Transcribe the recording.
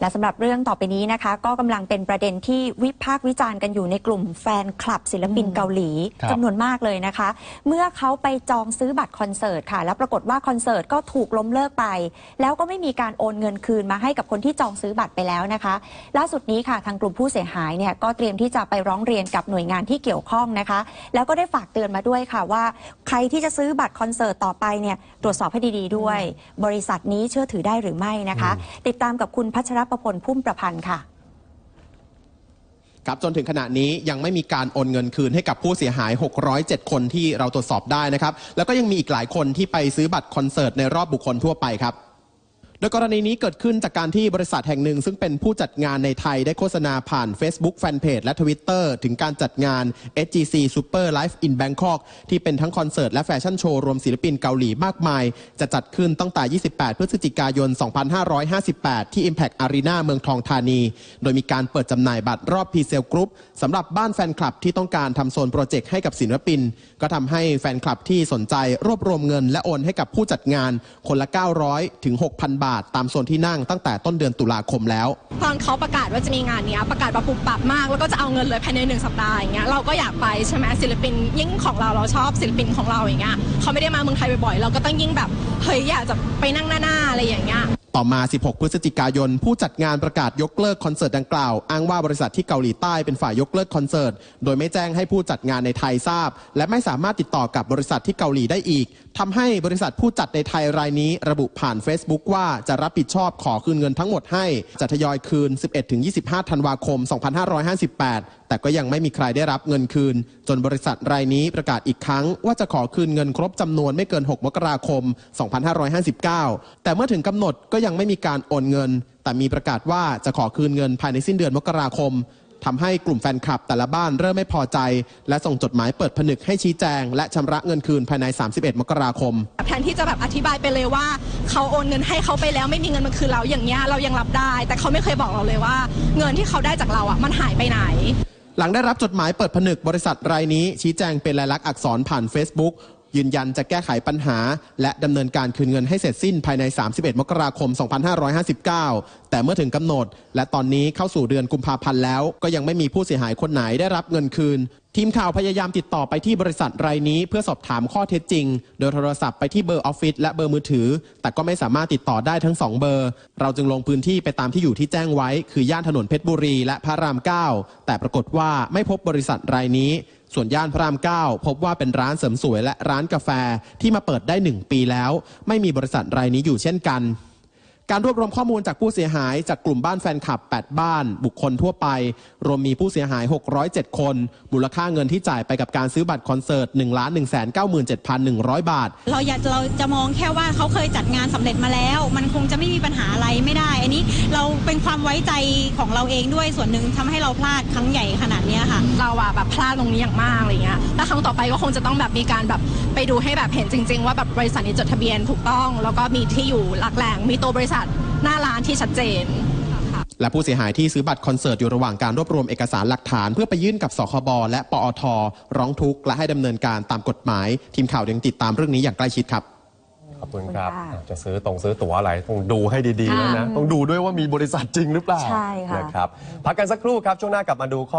และสำหรับเรื่องต่อไปนี้นะคะ ก็กำลังเป็นประเด็นที่วิพากษ์วิจารณ์กันอยู่ในกลุ่มแฟนคลับศิลปินเกาหลีครับจำนวนมากเลยนะคะ เมื่อเขาไปจองซื้อบัตรคอนเสิร์ตค่ะ แล้วปรากฏว่าคอนเสิร์ตก็ถูกล้มเลิกไป แล้วก็ไม่มีการโอนเงินคืนมาให้กับคนที่จองซื้อบัตรไปแล้วนะคะ ล่าสุดนี้ค่ะทางกลุ่มผู้เสียหายเนี่ยก็เตรียมที่จะไปร้องเรียนกับหน่วยงานที่เกี่ยวข้องนะคะ แล้วก็ได้ฝากเตือนมาด้วยค่ะว่า ใครที่จะซื้อบัตรคอนเสิร์ตต่อไปเนี่ยตรวจสอบให้ดีๆด้วย บริษัทนี้เชื่อถือได้หรือไม่นะคะ ติดตามกับคุณพัชรประพลพุ่มประพันธ์ค่ะครับจนถึงขณะนี้ยังไม่มีการโอนเงินคืนให้กับผู้เสียหาย 607 คนที่เราตรวจสอบได้นะครับ แล้วก็ยังมีอีกหลายคนที่ไปซื้อบัตรคอนเสิร์ตในรอบบุคคลทั่วไปครับ โดยกรณีนี้เกิดขึ้นจากการที่บริษัทแห่งหนึ่ง ซึ่งเป็นผู้จัดงานในไทยได้โฆษณาผ่าน Facebook Fanpage และ Twitter ถึงการจัดงาน SGC Super Live in Bangkok ที่เป็นทั้งคอนเสิร์ตและแฟชั่นโชว์ รวมศิลปินเกาหลีมากมาย จะจัดขึ้นตั้งแต่ 28 พฤศจิกายน 2558 ที่ Impact Arena เมืองทองธานี โดยมีการเปิดจำหน่ายบัตรรอบพีเซลกรุ๊ปสำหรับบ้านแฟนคลับที่ต้องการทำโซนโปรเจกต์ให้กับศิลปิน ก็ทำให้แฟนคลับที่สนใจรวบรวมเงิน และโอนให้กับผู้จัดงานคนละ 900 ถึง 6,000 บาทตามโซนที่นั่งตั้งแต่ต้นเดือนตุลาคมแล้ว ตอนเขาประกาศว่าจะมีงานนี้ประกาศว่าปุบปับมาก แล้วก็จะเอาเงินเลยภายในหนึ่งสัปดาห์อย่างเงี้ยเราก็อยากไปใช่ไหมศิลปินยิ่งของเราเราชอบศิลปินของเราอย่างเงี้ยเขาไม่ได้มาเมืองไทยบ่อยๆเราก็ต้องยิ่งแบบเฮ้ยอยากจะไปนั่งหน้าๆอะไรอย่างเงี้ย ต่อมา 16 พฤศจิกายน ผู้จัดงานประกาศยกเลิกคอนเสิร์ตดังกล่าว อ้างว่าบริษัทที่เกาหลีใต้เป็นฝ่ายยกเลิกคอนเสิร์ต โดยไม่แจ้งให้ผู้จัดงานในไทยทราบ และไม่สามารถติดต่อกับบริษัทที่เกาหลีได้อีกทำให้บริษัทผู้จัดในไทยรายนี้ ระบุผ่าน Facebook ว่าจะรับผิดชอบขอคืนเงินทั้งหมดให้ จะทยอยคืน 11-25 ธันวาคม 2558 แต่ก็ยังไม่มีใครได้รับเงินคืน จนบริษัทรายนี้ประกาศอีกครั้ง ว่าจะขอคืนเงินครบจำนวนไม่เกิน 6 มกราคม 2559 แต่เมื่อถึงกำหนดก็ยังไม่มีการโอนเงิน แต่มีประกาศว่าจะขอคืนเงินภายในสิ้นเดือนมกราคมทำให้กลุ่มแฟนคลับแต่ละบ้านเริ่มไม่พอใจ และส่งจดหมายเปิดผนึกให้ชี้แจง และชำระเงินคืนภายใน 31 มกราคม แทนที่จะแบบอธิบายไปเลยว่า เขาโอนเงินให้เขาไปแล้วไม่มีเงินมาคืนเราอย่างเงี้ยเรายังรับได้ แต่เขาไม่เคยบอกเราเลยว่า เงินที่เขาได้จากเราอะมันหายไปไหนหลังได้รับจดหมายเปิดผนึกบริษัทรายนี้ชี้แจงเป็นลายลักษณ์อักษรผ่าน Facebook ยืนยันจะแก้ไขปัญหา และดำเนินการคืนเงินให้เสร็จสิ้นภายใน 31 มกราคม 2559 แต่เมื่อถึงกำหนด และตอนนี้เข้าสู่เดือนกุมภาพันธ์แล้ว ก็ยังไม่มีผู้เสียหายคนไหนได้รับเงินคืน ทีมข่าวพยายามติดต่อไปที่บริษัทรายนี้ เพื่อสอบถามข้อเท็จจริง โดยโทรศัพท์ไปที่เบอร์ออฟฟิศและเบอร์มือถือ แต่ก็ไม่สามารถติดต่อได้ทั้งสองเบอร์ เราจึงลงพื้นที่ไปตามที่อยู่ที่แจ้งไว้ คือย่านถนนเพชรบุรี และพระราม 9 แต่ปรากฏว่าไม่พบบริษัทรายนี้ ส่วนย่านพระราม 9 พบว่าเป็นร้านเสริมสวยและร้านกาแฟที่มาเปิดได้ 1 ปีแล้ว ไม่มีบริษัทรายนี้อยู่เช่นกัน การรวบรวมข้อมูลจากผู้เสียหายจากกลุ่มบ้านแฟนคลับ 8 บ้าน บุคคลทั่วไป รวมมีผู้เสียหาย 607 คน มูลค่าเงินที่จ่ายไปกับการซื้อบัตรคอนเสิร์ต 1 1 9 7 1 0 0 บาท เราอยากเราจะมองแค่ว่าเขาเคยจัดงานสำเร็จมาแล้ว มันคงจะไม่มีปัญหาอะไรไม่ได้ อันนี้ เราเป็นความไว้ใจของเราเองด้วยส่วนหนึ่งทำให้เราพลาดครั้งใหญ่ขนาดเนี้ยค่ะ เราอะแบบพลาดตรงนี้อย่างมากอะไรเงี้ยแล้วครั้งต่อไปก็คงจะต้องแบบมีการแบบไปดูให้แบบเห็นจริง ๆ ว่าแบบบริษัทนี้จดทะเบียนถูกต้อง แล้วก็มีที่อยู่หลักแหล่งมีตัวบริษัทหน้าร้านที่ชัดเจนและผู้เสียหายที่ซื้อบัตรคอนเสิร์ตอยู่ระหว่างการรวบรวมเอกสารหลักฐาน เพื่อไปยื่นกับสคบและปอท ร้องทุกข์และให้ดำเนินการตามกฎหมาย ทีมข่าวยังติดตามเรื่องนี้อย่างใกล้ชิดครับ ขอบคุณครับขอบคุณค่ะจะซื้อตรงซื้อตั๋วอะไรต้องดูให้ดีๆค่ะแล้วนะ ต้องดูด้วยว่ามีบริษัทจริงหรือเปล่าใช่ค่ะ นะครับพักกันสักครู่ครับช่วงหน้ากลับมาดูข้อ